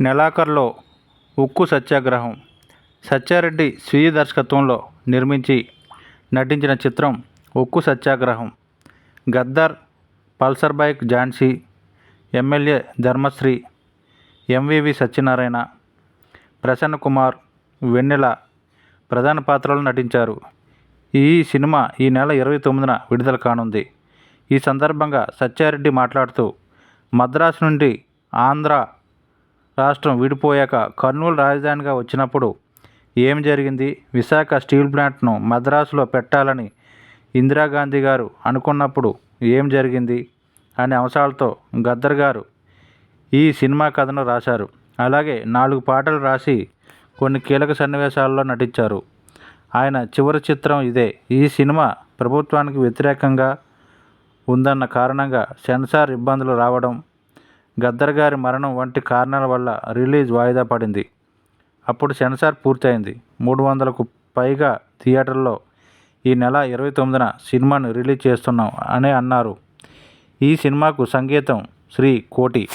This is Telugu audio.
నెలాఖరులో ఉక్కు సత్యాగ్రహం. సత్యారెడ్డి స్వీయ దర్శకత్వంలో నిర్మించి నటించిన చిత్రం ఉక్కు సత్యాగ్రహం. Gaddar Pulsar bike Jhansi MLA Dharmasri MVV Satyanarayana Prasanna Kumar Vennela ప్రధాన పాత్రలు నటించారు. ఈ సినిమా ఈ నెల ఇరవై తొమ్మిదిన విడుదల కానుంది. ఈ సందర్భంగా సత్యారెడ్డి మాట్లాడుతూ మద్రాసు నుండి ఆంధ్ర రాష్ట్రం విడిపోయాక కర్నూలు రాజధానిగా వచ్చినప్పుడు ఏం జరిగింది? విశాఖ స్టీల్ ప్లాంట్ను మద్రాసులో పెట్టాలని ఇందిరాగాంధీ గారు అనుకున్నప్పుడు ఏం జరిగింది? అనే అంశాలతో గద్దర్ గారు ఈ సినిమా కథను రాశారు. అలాగే నాలుగు పాటలు రాసి కొన్ని కీలక సన్నివేశాల్లో నటించారు. ఆయన చివరి చిత్రం ఇదే. ఈ సినిమా ప్రభుత్వానికి వ్యతిరేకంగా ఉందన్న కారణంగా సెన్సార్ ఇబ్బందులు రావడం గద్దర్ గారి మరణం వంటి కారణాల వల్ల రిలీజ్ వాయిదా పడింది. అప్పుడు సెన్సార్ పూర్తయింది. మూడు వందలకు పైగా థియేటర్లో ఈ నెల ఇరవై తొమ్మిదిన సినిమాను రిలీజ్ చేస్తున్నాం అని అన్నారు. ఈ సినిమాకు సంగీతం శ్రీ కోటి